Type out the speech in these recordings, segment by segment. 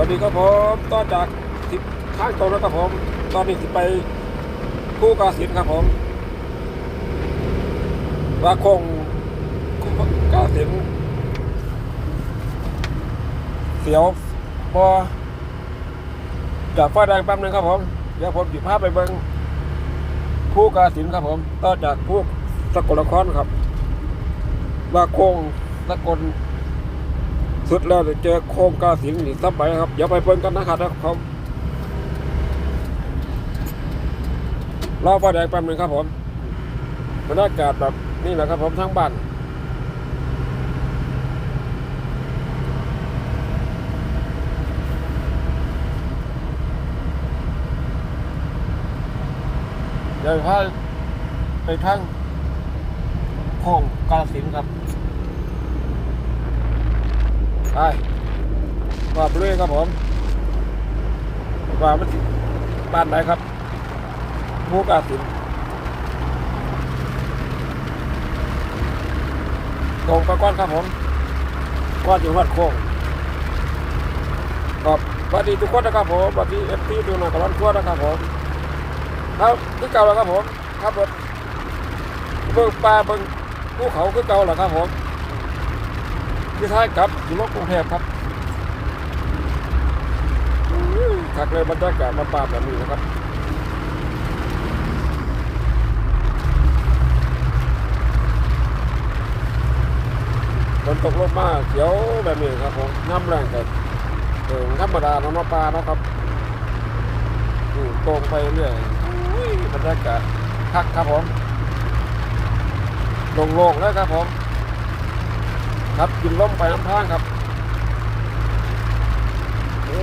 วัสดีครับผมต่อจากทิศทางตรงนะครับผม ตอนนี้สิไปคู่กาสินครับผมว่าคงคู่กาสินเสียวบอจากไฟแดงแป๊บหนึงครับผมเดี๋ยวผมหยิบภาพไปเบิ้งคู่กาสินครับผม ต่อจากคู่สกลนครครับว่าคงสกล สุดแล้วเดี๋ยวเจอโครงกาสินนี่ซับไปครับ เดี๋ยวไปเปิ้นกันนะครับนะครับรอไฟแดงแป๊บหนึงครับผมบรรยากาศแบบนี่แหละครับผมทั้งบ้านเดี๋ยวพาไปทั้งโค้งกาสินครับ ไปว่าไปเรื่อยครับผมว่ามันบ้านไหนครับมูกาสินตรงไปก้อนครับผมก้อนอยู่วัดโค้งครับสวัสดีทุกคนนะครับผมสวัสดีเอฟซีดูหนังกับร้านทั่วนะครับผมครับคือเก่าแล้วครับผม ครับรถเบิ่งปลาเบิ่งภูเขาคือเก่าแล้วครับผม ที่ท้ายกลับอยู่รถกรุงเทพครับถักเลยบรรยากาศมาปาแบบนี้นะครับฝนตกลงมาเขียวแบบนี้ครับผมน้ำแรงแต่เออธรรมดาเนาะมาปลาเนาะครับอืมตรงไปเรื่อยบรรยากาศคักครับผมลงโล่งๆแล้วครับผม ครับกินล้มไปน้ำทางครับโอ้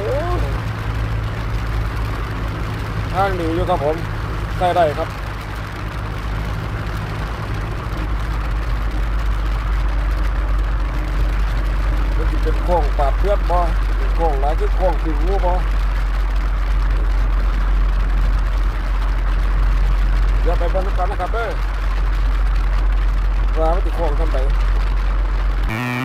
ทางดีอยู่ครับผมได้ได้ครับมันจะเป็นโค้งปาบเพื่อนบ่เป็นโค้งหลายคือโค้งถึงงูบ่เดี๋ยวไปเบนกันนะครับเด้อว่ามันจะโค้งทำไป แ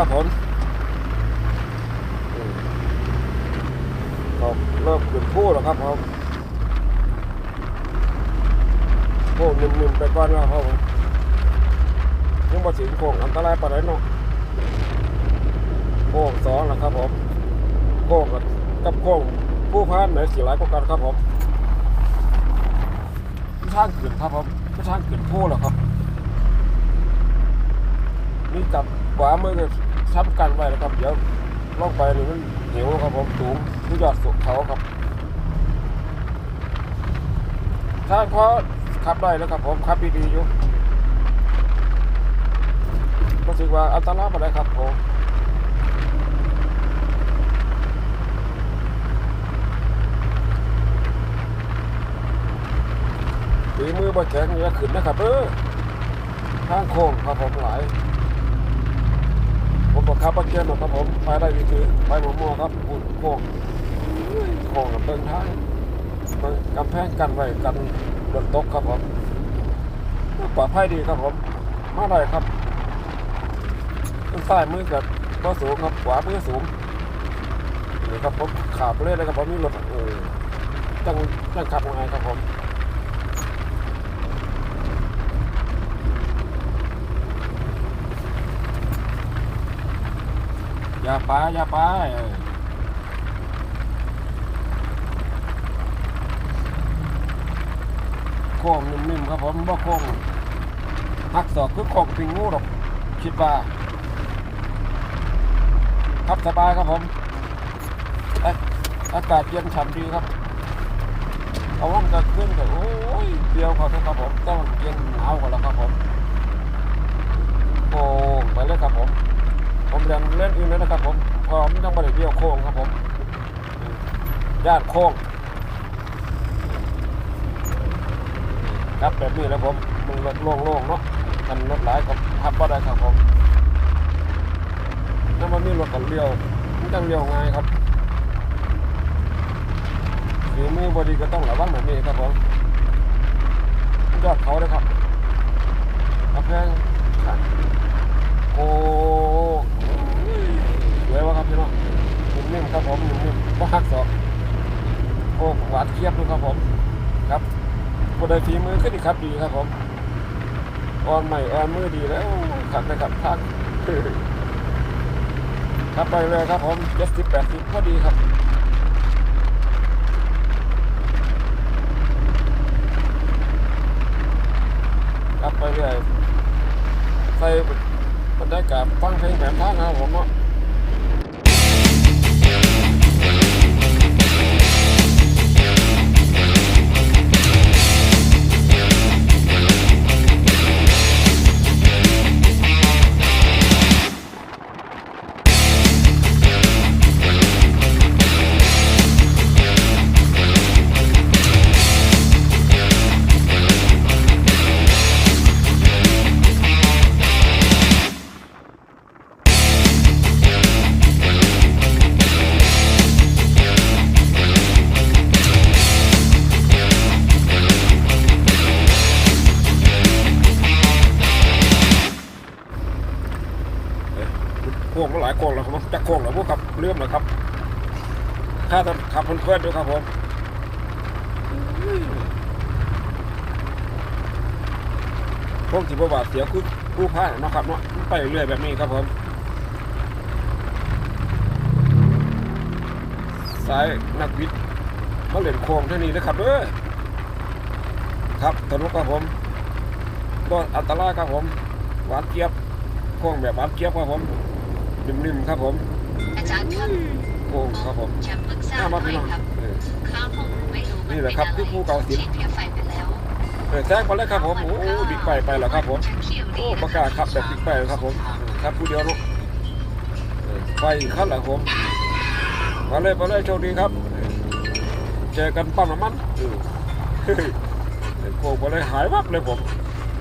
ล้วครับผมอืมครับเริ่มขึ้นผู้แล้วครับผมผู้หนึ่งๆไปก่อนแล้วครับผมยังบ่ถึงโค้งอันตรายปานใดเนาะโค้งสองแล้วครับผมโค้งกับกับโค้งผู้พานไหนสีหลายกว่ากันครับผมทางขึ้นครับผมทางขึ้นผู้แล้วครับ นี่กับขวามือก็ช้ำกันไว้แล้วครับ เดี๋ยวล่องไปนี่มันเหวครับผมสูงที่ยอดสุดเขาครับทางพอขับได้แล้วครับผมขับดีๆอยู่รู้สึกว่าอันตรายมาได้ครับผมฝีมือบ่แข็งอย่าขึ้นนะครับเออทางโค้งครับผมหลาย ผมบอกครับเกียร์หมดครับผมไปได้ดีคือไปหมอมอครับปุ่นโค้งโค้งกับเบิ้งท้ายกำแพงกันไว้กันรถตกครับผมปลอดภัยดีครับผม มาได้ครับต้นใต้มือกับก็สูงครับขวามือสูงนี่ครับผมขาบไปเลยครับผมมีรถเออจังจังขับยังไงครับผม อย่าไปอย่าไปโค้งนิ่มๆครับผมบ่โค้งหักศอกคือโค้งปิงงูหรอกคิดว่าครับสบายครับผมอากาศเย็นฉ่ำดีครับเอาว่ากลางคืนก็โอ้ยเดียวเขาเถอะครับผมต้องเย็นหนาวกันแล้วครับผมโอ้ไปเลยครับผม ผมเรียนเล่นอื่นเลยนะครับผมพอมยังไม่ได้เดียวโค้งครับผมญาติโค้งครับแบบนี้แล้วผมมันรถโล่งๆเนาะกันรถหลายก็พับก็ได้ครับผมถ้ามันมีรถกันเลี้ยวมันจังเลี้ยวง่ายครับฝีมือบอดีก็ต้องระวังแบบนี้ครับผมยอดเขาเลยครับกระแพงขันโอ้ สวยวะครับพี่น้องนิ่มๆครับผมนิ่มๆก็หักศอกโอ้หวานเทียบด้วยครับผม ครับบได้ฝีมือขึ้นอีกครับดีครับผมอ่อนใหม่อ่อนมือดีแล้วขัดเลยครับทักครับไปเลยครับผมเจ็ดสิบแปดสิบก็ดีครับครับไปเรื่อยใส่บรรยากาศฟังเพลงแบบทานะครับผมเนาะ เลื่อมแล้วครับ ถ้าจะขับเพื่อนๆด้วยครับผมพวกที่ประวัติเสียคือกู้ผ้าเนาะครับเนาะไปเรื่อยแบบนี้ครับผมสายนักวิทย์มาเล่นโค้งเท่านี้นะครับเด้อครับถนนครับผมก็อันตรายครับผม หวานเจี๊ยบโค้งแบบหวานเจี๊ยบครับผมนิ่มๆครับผม อาจารย์ครับโอ้ครับผมจะปรึกษาหน้าหมาน่อพี่ยน้องครับเออข้าวผมไม่รู้มันนี่แหละครับเป็คือภูเก่าสินฉีดเพลียไฟไปแล้วเออแซงไปเลยครับผมโอ้บิ๊กไบค์ไปแล้วครับผมโอ้ประกล้าศขับแบบบิ๊กไบค์เลยครับผมครับผู้เดียวเนาะเออไปอีกขั้นแหละผมมาเลยมาเลยโชคดีครับ เจอกันปั๊มน้ำมันเออเฮ้ยเดี๋ยวโค้งไปเลยหายวับเลยผม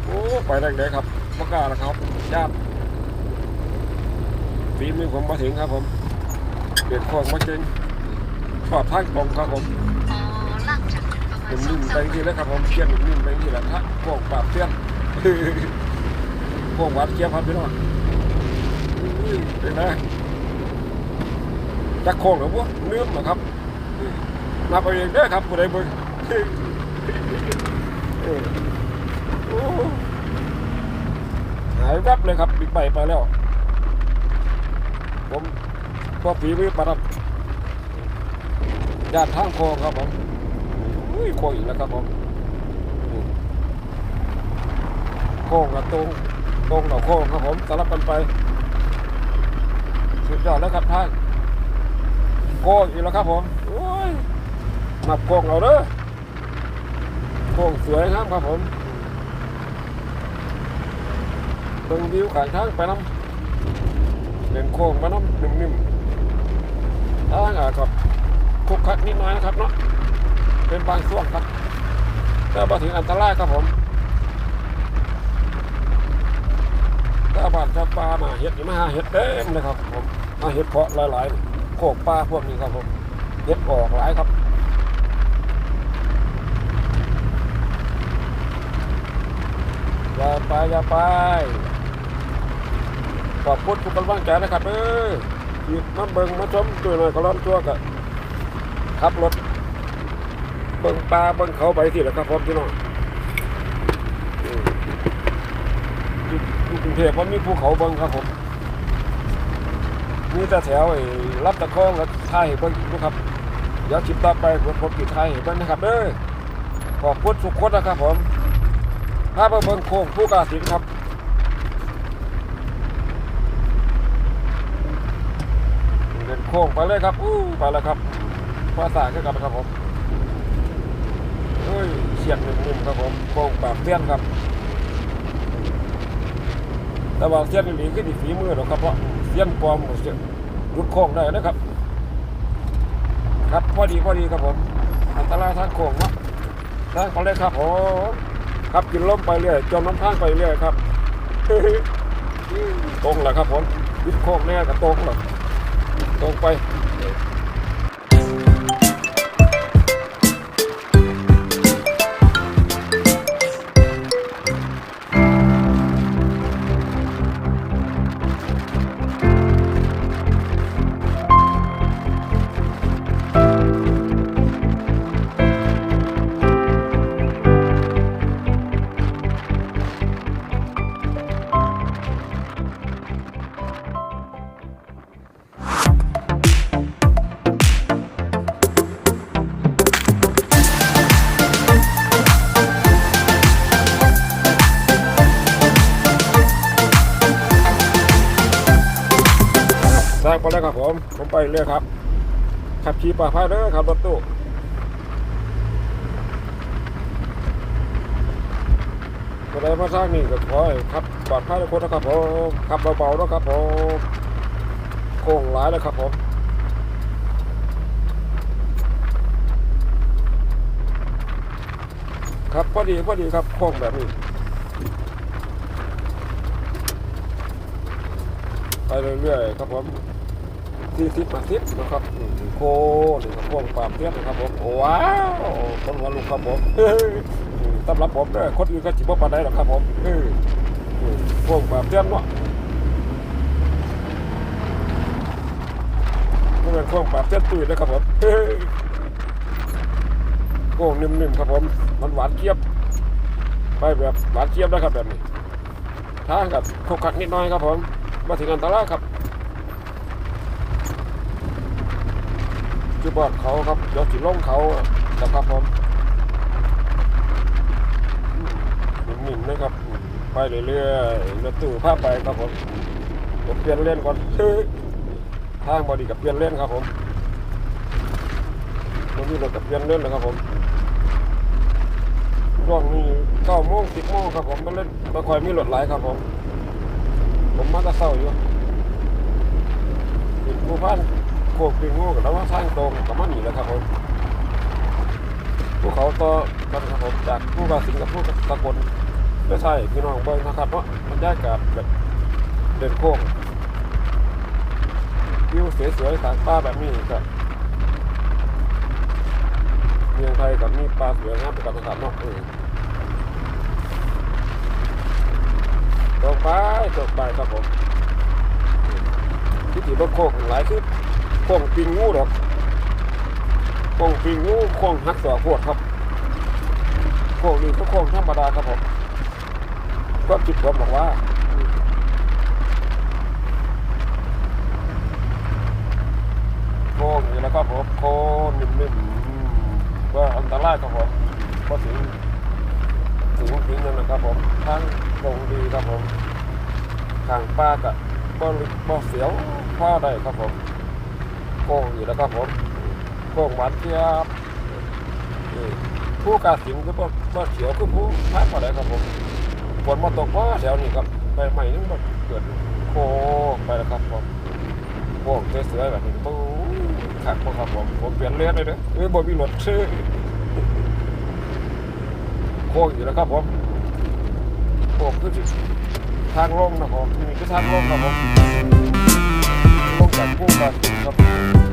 โอ้ไปแรงเลยครับประกล้าศแล้วครับญาติ ฝีมือผมมาถึงครับผมเปลี่ยนโค้งมาจริงชอบทางตรงครับผมอ๋อหลังจากนั้นประมาณเป็นสอนิ่งมไปที่แล้วครับผมเชียนนิ่มไปที่และทักพวกปราบเสี้ยนพวกวานเกี๊ยวพันพี่น้องเป็นไงจักโค้งหรือวะเนื้อมเหรอครับมาไปเองเด้ครับผู้ใดเบิ่งเออโอ้หายแวบเลยครับบิ๊กไบไปแล้ว ผมก็ฝีมือประดับญาติทางโค้งครับผมอุ้ยโค้งอีกแล้วครับผมโค้งกับตรงตรงกับโค้งครับผมสลับกันไปสุดยอดแล้วครับท่านโค้งอีกแล้วครับผมโอ้ยนับโค้งเอาเด้อโค้งสวยครับครับผมเบิ่งวิวขางทางไปน้ำ เป็นโค้งไปน้ำนิ่มๆทางอะครับคุกคักนิดหน่อยนะครับเนาะเป็นบางช่วงครับแต่มาถึงอันตรายครับผมถ้าบานถ้าปลามาเห็ดนี่มาหาเห็ดเต็มเลยครับผมมาเห็ดเพาะหลายๆโขกปลาพวกนี้ครับผมเห็ดออกหลายครับอย่าไปอย่าไป ขอบคุณทุกกำลังใจนะครับเออที่มาเบิ่งมาชมตัวหน่อยก็ร้อนตัวกันขับรถเบิ่งปลาเบิ่งเขาไปสิแหละครับผมพี่น้องอยู่กรุงเทพว่ามีภูเขาเบิงครับผมมีแต่แถวไอ้รับตะคองกับท้ายให้เบิ้งนะครับเดี๋ยวคลิปต่อไปผมผมติดท้ายให้เบิ้งนะครับเด้อขอบคุณสุขคนนะครับผมพาไปเบิ่งโค้งผู้กาสินครับ เดินโค้งไปเลยครับอู้ไปแล้วครับภาษาคือกันครับผมเฮ้ยเสียงนิ่มๆครับผมโค้งปากเตี้ยนครับแต่ว่าเสี้ยนอีหลีก็ดีฝีมือหรอกครับเพราะเสี้ยนปลอมเสี้ยนรุดโค้งได้นะครับ ครับพอดีพอดีครับผมอันตรายทางโค้งนะทางไปเลยครับผมครับกินล้มไปเรื่อยจมน้ำทางไปเรื่อยครับตรงแหละครับผมยุดโค้งแน่กับตรงหรอก ตรงไป เรื่อยครับ ขับขี่ปลอดภัยเด้อครับรถตู้ก็ได้มาสร้างนี่ก็ขอให้ขับปลอดภัยทุกคนนะครับผมขับเบาๆนะครับผมโค้งหลายเลยครับผมครับพอดีพอดีครับโค้งแบบนี้ไปเรื่อยๆครับผม สี่สิบมาสิบนะครับโคนี่ครับพวกปราบเทียบนะครับผมว้าวคนหัวลุกครับผมเฮ้ยอืมสำหรับผมเด้อคนอื่นก็จิบว่าปานใดหรอกครับผมเฮ้ยอืมพวกปาบเทียบเนาะนี่เป็นพวกปราบเทียบตื่นนะครับผมเฮ้ยโค้งนิ่มๆครับผมมันหวานเจี๊ยบไปแบบหวานเจี๊ยบนะครับแบบนี้ทากับขกขักนิดหน่อยครับผมมาถึงอันตรายครับ จุดบอดเขาครับเดี๋ยวสิลงเขานะครับผมอืมนิ่มๆนะครับ ไปเรื่อยๆรถตู้พาไปครับผมผมเปลี่ยนเล่นก่อนเฮ้ยทางบอดีกับเปลี่ยนเล่นครับผมวันนี้เรากับเปลี่ยนเล่นนะครับผมช่วงนี้เก้าโมงสิบโมงครับผมมาเล่นมาคอยมีรถไหลครับผม ผมมาตะเศร้าอยู่ติดผู้พัน โคกปิงงูกับแล้วว่าทางตรงกับมันนี่แหละครับผมภูเขาต่อกันครับผมจากผู้บาสิงกับผู้ตะกลไม่ใช่พี่น้องเบิ้งนะครับเพราะมันยากาศแบบเดินโค้งวิวสวยๆทางป่าแบบนี้ครับเมืองไทยกับมีป่าสวยงามเป็นกันนะครับเนาะเออตกไปตกไปครับผมที่ถือรถโค้งหลายคือ โค้งปิงงูหรอกโค้งปิงงูโค้งหักต่อพวดครับโค้งนี้ก็โค้งธรรมดาครับผมก็จิตผมบอกว่าโค้งนี่แล้วครับผมโค้งนิ่มๆก็อันตรายครับผมก็ถึงถึงถึงนั่นนะครับผมทางตรงดีครับผมทางป้ากับบ่ลึกบ่เสียวพ่อได้ครับผม โค้งอยู่แล้วครับผมโค้งหวานเจี๊ยบผู้กาสิงคือบ่บ่เขียวคือผู้พาดบ่ได้ครับผมฝนมาตกเพราแถวนี้ครับใบใหม่นี่มันเกิดโค้งไปแล้วครับผมโค้งสวยๆแบบนี้ปุ๊บขักบ่ครับผมผมเปลี่ยนเลนเลยเด้อเอ้ยบ่มีรถชื่อโค้งอยู่แล้วครับผมโค้งขึ้นทางลงนะครับผมนี่คือทางลงครับผม ลงจากผู้บาดเจ็บครับ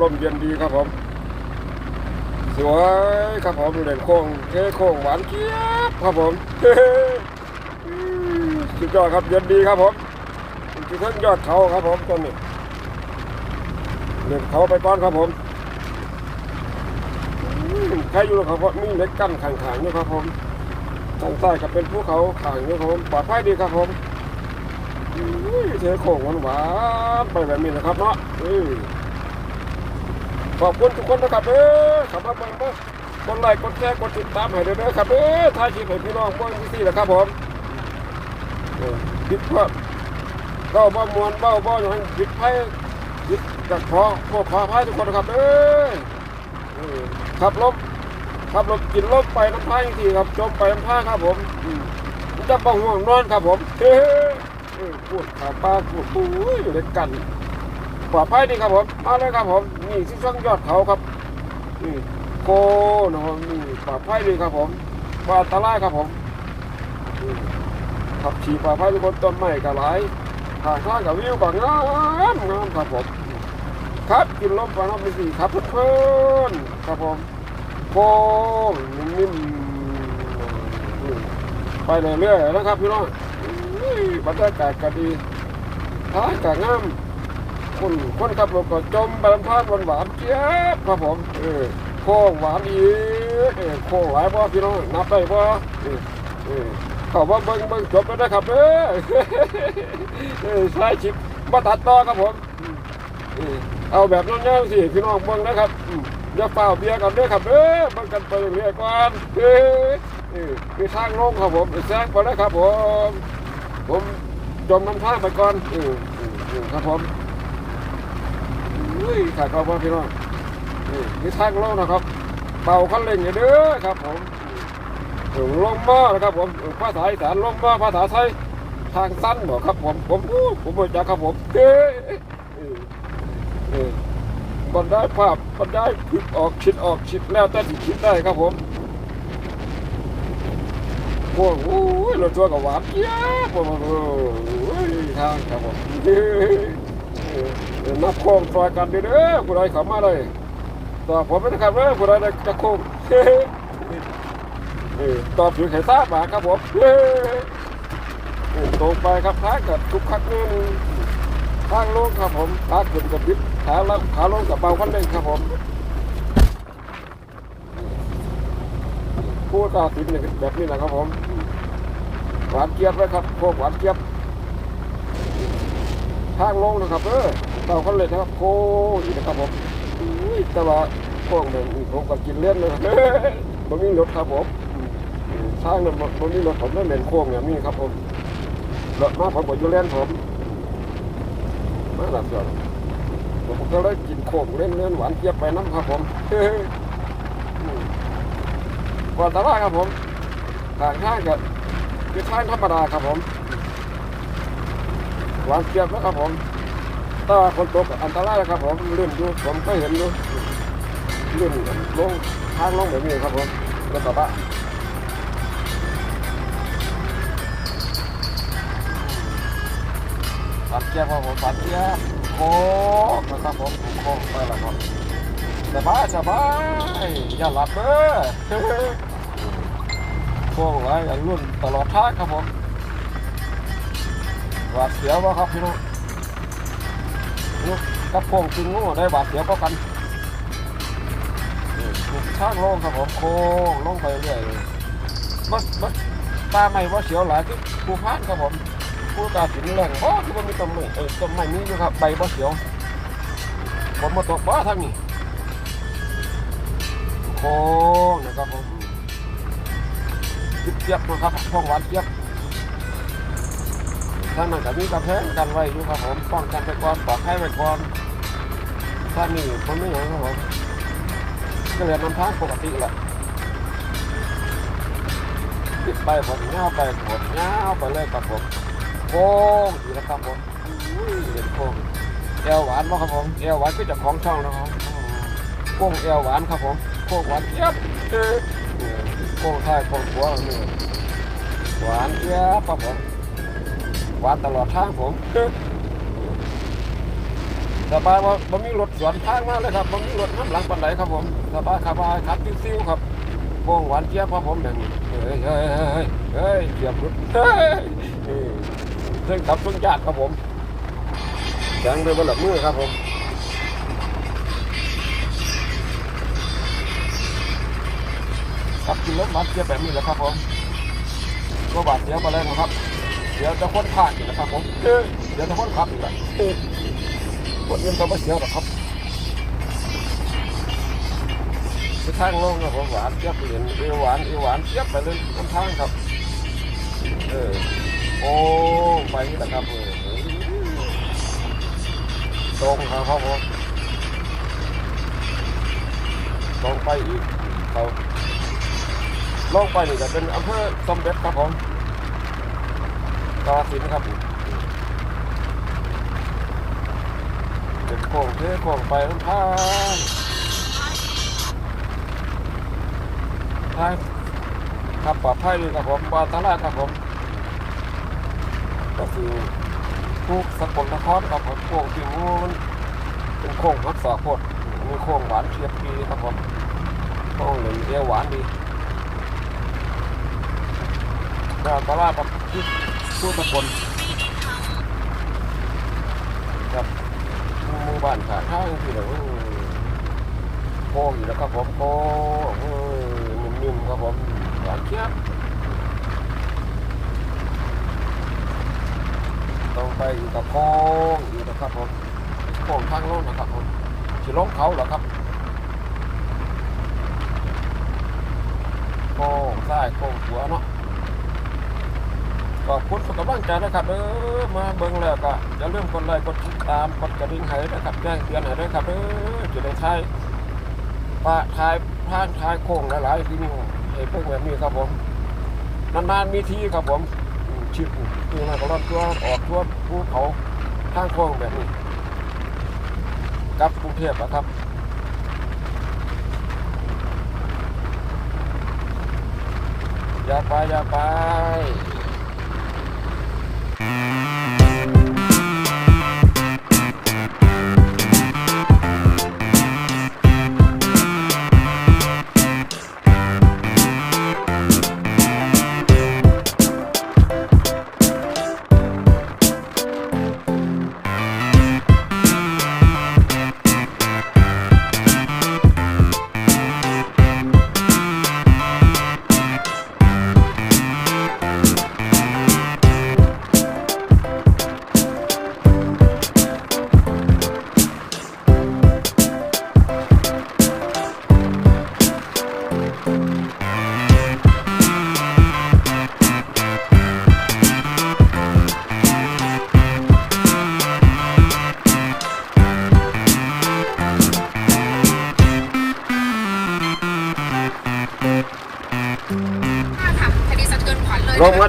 มันได้อากาศลมเย็นดีครับผม สวยครับผมเด่นโค้งเท่โค้งหวานเจี๊ยบครับผมสุดยอดครับเย็นดีครับผมที่ทั้งยอดเขาครับผมต้นนี้เดินเขาไปก้อนครับผมใครอยู่ครับเพราะมีเล็กกั้นขางๆนี่ครับผมทางใต้ก็เป็นภูเขาขางนี่ครับผมปลอดภัยดีครับผมเทโค้งหวานๆไปแบบนี้นะครับเนาะ ขอบคุณทุกคนนะครับเออขับมาเบิ่งมากดไลค์กดแชร์กดติดตามให้ด้วยนะครับเออถ่ายคลิปให้พี่น้องเบิ่งที่แหละครับผมเออผิดพลาดเบ้าบ่มวนเบ้าบ่อย่างนั้นผิดไพ่ผิดกับขอขอขออภัยทุกคนนะครับเอ้ยเอขับลบขับรถกินลบไปน้ำพายทีครับจมไปน้ำพายครับผมจะบ้องห่วงนอนครับผมเฮ้เออปวดขาป้าปวดปุ้ยอยู่ด้วยกัน ปลอดภัยดีครับผมมาเลยครับผมนี่ที่ช่องยอดเขาครับนี่โกนะครับนี่ปลอดภัยดีครับผมว่าอันตรายครับผมขับขี่ป่าไผ่บนต้นไม้ก็หลายทางข้างกับวิวก็งามงามครับผมครับกินลมไปน้ำไปสี่ครับเพื่อนครับผมโค้งนิ่มๆไปเรื่อยๆนะครับพี่น้องบรรยากาศก็ดีท้ายก็งาม คนคนขับรถก็จมไปลำพานหวานเจี๊ยบครับผมเออโค้งหวานอีกเออโค้งหลายบ่พี่น้องนับได้บ่เออเออเขาว่าเบิ่งเบิ่งจบแล้วนะครับเออเออใช้ชิปมาตัดต่อครับผมเออเอาแบบน้องๆสิพี่น้องเบิ่งนะครับอย่าเฝ้าเบียร์กันเด้อครับเออเบิ่งกันไปเรื่อยๆก่อนเออเออคือทางลงครับผมแซงไปแล้วครับผมผมจมน้ำท่างไปก่อนเออเออครับผม อุ้ยขาดความว่าพี่น้องเออคือทางลงนะครับเป่าคันเร่งอย่าเด้อครับผมถึงลงมานะครับผมภาษาอีสานลงมาภาษาไทยทางสั้นบอกครับผมผมผมบอกจากครับผมเอ้อ้ยเอ้ยบรรได้ภาพบรรได้คิดออกคิดออกคิดแล้วแต่ที่คิดได้ครับผมโอ้โหรถทัวร์กับหวานเจี๊ยบผมโอ้ยทางครับผมเอ้ นับโค้งซอยกันดีเด้อผู้ใดข้ามาเลยต่อผมไม่ได้ครับเด้อผู้ใดจะโค้งเฮ้ยเออตอบถึงไข่าบมาครับผมตรงไปครับท้ายกับทุกคักนึงทางลงครับผมขาขึ้นกับบิดขาลงขาลงกับเบาคันเร่งครับผมพูดกาติดเนี่ยแบบนี้นะครับผมหวานเจี๊ยบเลยครับโคกหวานเจี๊ยบทางลงนะครับเออ เบาคันเร่งนะครับโค้งอีกนะครับผมแต่ว่าโค้งเนี่ยผมก็กินเล่นเลยเฮ้ยมันมีรถครับผมทางนั้นบนนี้รถผมได้เลนโค้งอย่างนี้ครับผมรถมาผมก็อยู่เล่นผมมาหลับจอดผมก็เลยกินโค้งเล่นเล่นหวานเจี๊ยบไปน้ำครับผมก่อนตลาดครับผมทางข้างก็คือทางธรรมดาครับผมหวานเจี๊ยบนะครับผม ถ้าคนตกอันตรายนะครับผมลื่นอยู่ผมก็เห็นอยู่ลื่นลงทางลงแบบนี้ครับผมแล้วก็บะปัดเจี๊ยบครับผมปัดเจี๊ยบโค้งนะครับผมโค้งไปแล้วครับสบายสบายอย่าหลับเด้อโค้งไรอย่าลุ่นตลอดทางครับผมหวาดเสียวบ่ครับพี่น้อง กับโค้งจริงงูได้หวาดเสียวก็กันนี่างลงครับผมโค้งลงไปเรื่อยมันมันตาไม่ว่าเสียวหลายคือผู้พานครับผมผู้กาสินแรงบ่คือบ่มีต้นไม้เออต้นไม้มีอยู่ครับใบบ่เขียวผมมาตกบ่ทางนี้โค้งนะครับผมเจี๊ยบนะครับพวกหวานเจี๊ยบ ทางนั้นก็มีกระแพงกันไว้อยู่ครับผมป้องกันไปก่อนปลอดภัยไว้ก่อนทางนี้ผมไม่หยังครับผมก็เลยนำทางปกติแหละติดไปผมเงาไปผมเงาไปเลยครับผมโค้งอีกแล้วครับผมอุ้ยเห็นโค้งแอวหวานบ่ครับผมแอวหวานก็จะของช่องนะครับโค้งแอวหวานครับผมโค้งหวานเจี๊ยบเออโค้งท้ายโค้งหัวหวานเจี๊ยบครับผม หวานตลอดทางผมสบายว่าบ่มีรถสวนทางมากเลยครับบ่มีรถน้ำหลังปันไหนครับผมสบายขับไปขับซิ่วๆครับโค้งหวานเจี๊ยบครับผมอย่างนี้เฮ้ยเฮ้ยเฮ้ยเฮ้ยเกียบรถเฮ้ยเออเส้นขับเส้นญาติครับผมแข็งด้วยบนหลังมือครับผมขับกินรถบัสเจี๊ยบแบบนี้แหละครับผมก็บาดเจ็บมาแล้วนะครับ เดี๋ยวจะค้นผ่านอีกนะครับผมเอ้ยเดี๋ยวจะค้นขับอีกแล้วเอ้ยคนเงินก็ไม่เสียหรอกครับไปทางลงนะผมหวานเจี๊ยบเห็นเอวหวานเอวหวานเจี๊ยบไปเลยน้ำทางครับเออโอ้ไปนี่แหละครับเออตรงครับครับผมตรงไปอีกเขาลงไปนี่จะเป็นอำเภอสมเด็จครับผม กาสินครับเป็นโค้งเทโค้งไปน้ำทางทางขับปลอดภัยดีครับผมบาตาลาครับผม ก็คือทุกสกลนครครับผมโค้งที่งูมันเป็นโค้งรักษาโคตรมีโค้งหวานเทียบดีครับผมโค้งหลืองเดียวหวานดีบาตาลาครับ ที่ทุกสกลครับหมู่บ้านขาข้างที่เราโค้งอยู่แล้วครับผมโค้งนิ่มๆครับผมหวานเจี๊ยบต้องไปอยู่กับโค้งอยู่นะครับผมโค้งทางโลกนะครับผมจะลงเขาเหรอครับโค้งซ้ายโค้งขวาเนาะ ขอบคุณสุขบ้างใจนะครับเออมาเบิ่งแล้วก็อย่าลืมกดไลค์กดติดตามกดกระดิ่งให้นะครับแจ้งเตือนให้ด้วยครับเออจะได้ทายปะทายผ่านทายโค้งหลายๆที่นี่ให้เบิ่งแบบนี้ครับผมนานๆมีทีครับผมชิปนี่นะก็รอดตัวออกทั่วภูเขาทางโค้งแบบนี้กลับกรุงเทพนะครับอย่าไปอย่าไป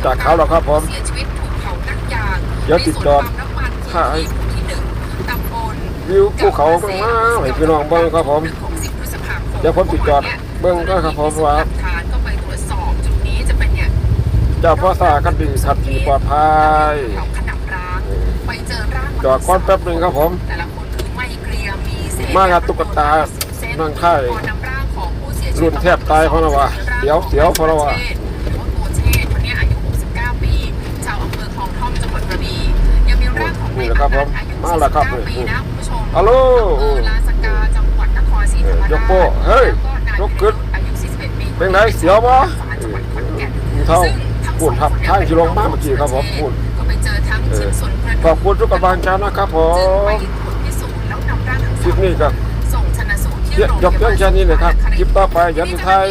จากเขาแล้วครับผมเสียชีวิตถูกเผานั่งยางเดี๋ยวติดจอดในสวนปาล์มน้ำมันค่ะที่หมู่ที่หนึ่งตำบลวิวภูเขามากๆให้พี่น้องเบิ่งครับผมของ10พฤษภาคมเดี๋ยวผมติดจอดเบิ่งก็ครับผมว่าหลักฐานก็ไปตรวจสอบจุดนี้จะเป็นเนี่ยเจ้าพ่อสากันดีขับขี่ปลอดภัยเขาขนับร้างไปเจอร่างจอดก่อนแป๊บหนึ่งครับผมแต่ละคนคือไม่เกรียมมีเศษมากับตุ๊กตานั่งค่ายพอนำร่างของผู้เสียชีวิตรุ่นแทบตายเพราะอะไรวะเดี๋ยวเดี๋ยวเพราะอะไรวะ แหละครับผมอายุมาแล้วครับ49ปีนะคุณผู้ชมฮัลโหลอำเภอลาสกาจังหวัดนครศรีธรรมราชยกโป้เฮ้ยแล้วยกขึ้นอายุ41ปีเป็นไงเสียวบ่จังหวัดขอนแก่นมีเท่าซึ่งทั้งพูดครับสองคนทางที่ลงมาเมื่อกี้ครับผมพูดก็ไปเจอทั้งชิ้นส่วนกระดูกขอบคุณทุกกำลังใจนะครับผจึงไปมตรวจพิสูจน์แล้วนำร่างทั้งคสลิอปงนี้ก็ส่งชนะสูตรที่เยอะโรงพยกยาบาลเพียงแค่นี้เลยครับคลิปต่อไปยันสุดท้าย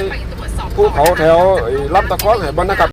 ภูเขาแถวไอ้ลำตะคองให้บรรณากาศ